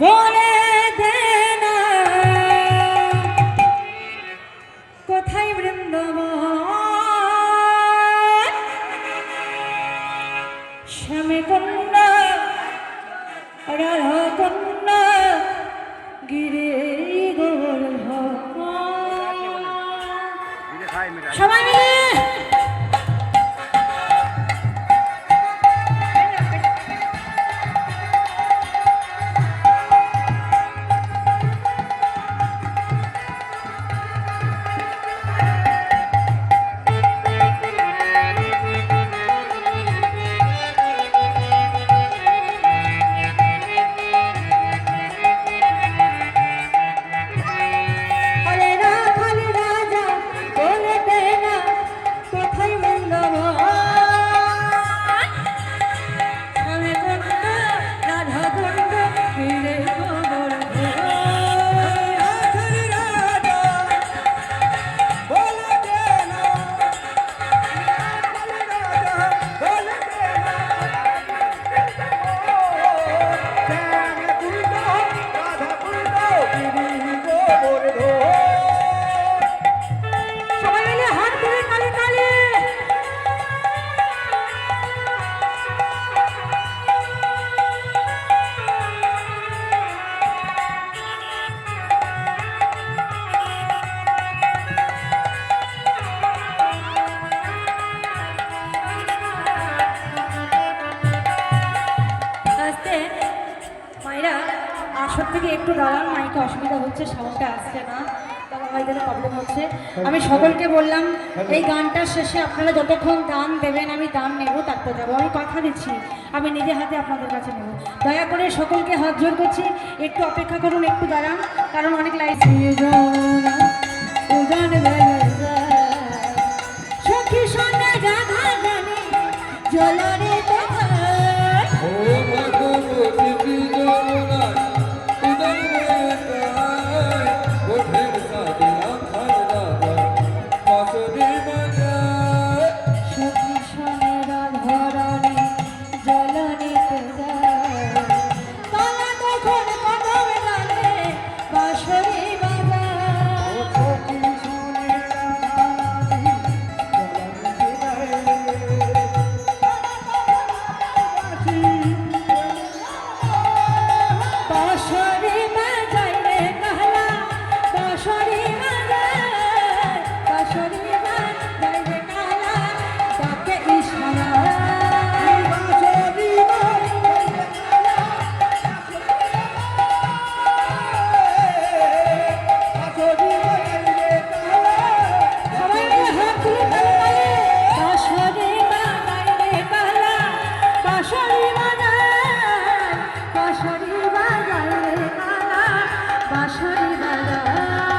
বলে দেনা কোথায় বৃন্দাবন? আসর থেকে একটু দাঁড়ান মাইকে অসুবিধা হচ্ছে, সাউন্ডটা আসছে না প্রবলেম হচ্ছে। আমি সকলকে বললাম, এই গানটার শেষে আপনারা যতক্ষণ দান দেবেন আমি দান নেব, তারপর দেবো আমি কথা দিচ্ছি, আমি নিজে হাতে আপনাদের কাছে নেব। দয়া করে সকলকে হাত জোর করছি, একটু অপেক্ষা করুন, একটু দাঁড়ান, কারণ অনেক লাইফ বাসরে দাদা।